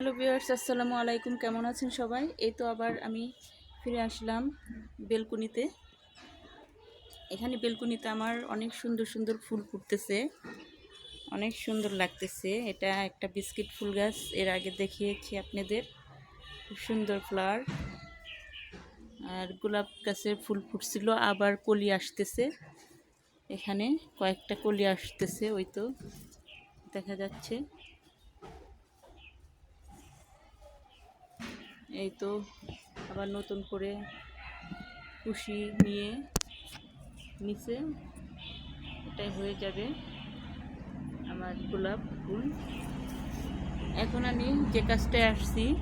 Hello viewers, আসসালামু আলাইকুম। কেমন আছেন সবাই? এই তো আবার আমি ফিরে আসলাম বেলকুনিতে। এখানে বেলকুনিতে আমার অনেক সুন্দর সুন্দর ফুল ফুটতেছে। অনেক সুন্দর লাগতেছে। এটা একটা বিস্কিট ফুল গাছ। এর আগে দেখিয়েছি আপনাদের। খুব সুন্দর ফ্লাওয়ার। আর গোলাপ গাছের ফুল ফুটছিল। আবার কলি আসতেছে। এখানে কয়েকটা কলি আসতেছে, ওই তো দেখা যাচ্ছে। এই তো আবার নতুন করে কুশি নিয়ে নিচে এটাই হয়ে যাবে আমার গোলাপ ফুল। এখন আমি যে কাজটায় আসছি,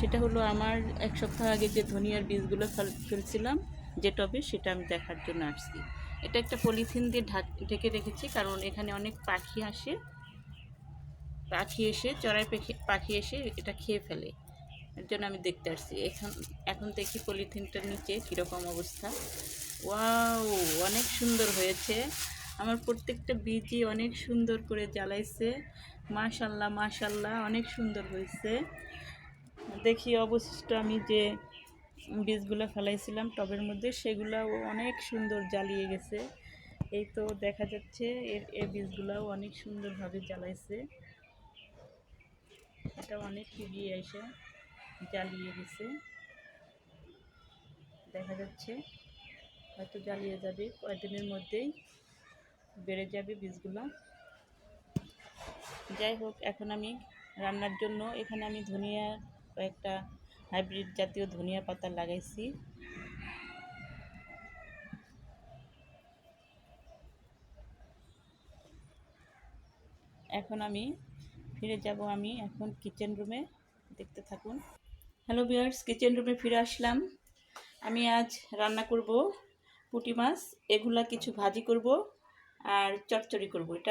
সেটা হলো আমার এক সপ্তাহ আগে যে ধনিয়ার বীজগুলো ফেল- ফেলছিলাম যে টবে, সেটা আমি দেখার জন্য আসছি। এটা একটা পলিথিন দিয়ে ঢাক ঢেকে রেখেছি, কারণ এখানে অনেক পাখি আসে। পাখি এসে, চড়াই পাখি এসে এটা খেয়ে ফেলে। এর জন্য আমি দেখতে আসছি। এখন এখন দেখি পলিথিনটার নিচে কীরকম অবস্থা। ওয়াও, অনেক সুন্দর হয়েছে। আমার প্রত্যেকটা বীজই অনেক সুন্দর করে জ্বালাইছে। মাশাল্লাহ মাশাল্লাহ, অনেক সুন্দর হয়েছে। দেখি অবশিষ্ট আমি যে বীজগুলো ফেলাইছিলাম টবের মধ্যে, সেগুলাও অনেক সুন্দর জ্বালিয়ে গেছে। এই তো দেখা যাচ্ছে এর, এ বীজগুলাও অনেক সুন্দরভাবে জ্বালাইছে। এটা অনেক এগিয়ে এসে জ্বালিয়ে গেছে দেখা যাচ্ছে হয়তো জ্বালিয়ে যাবে, কয়েকদিনের মধ্যেই বেড়ে যাবে বীজগুলো। যাই হোক, এখন আমি রান্নার জন্য এখানে আমি ধনিয়া কয়েকটা হাইব্রিড জাতীয় ধনিয়া পাতা লাগাইছি। এখন আমি ফিরে যাব, আমি এখন কিচেন রুমে দেখতে থাকুন। হ্যালো বিয়ার্স কিচেন রুমে ফিরে আসলাম। আমি আজ রান্না করব পুঁটি মাছ, এগুলা কিছু ভাজি করব আর চচ্চড়ি করব। এটা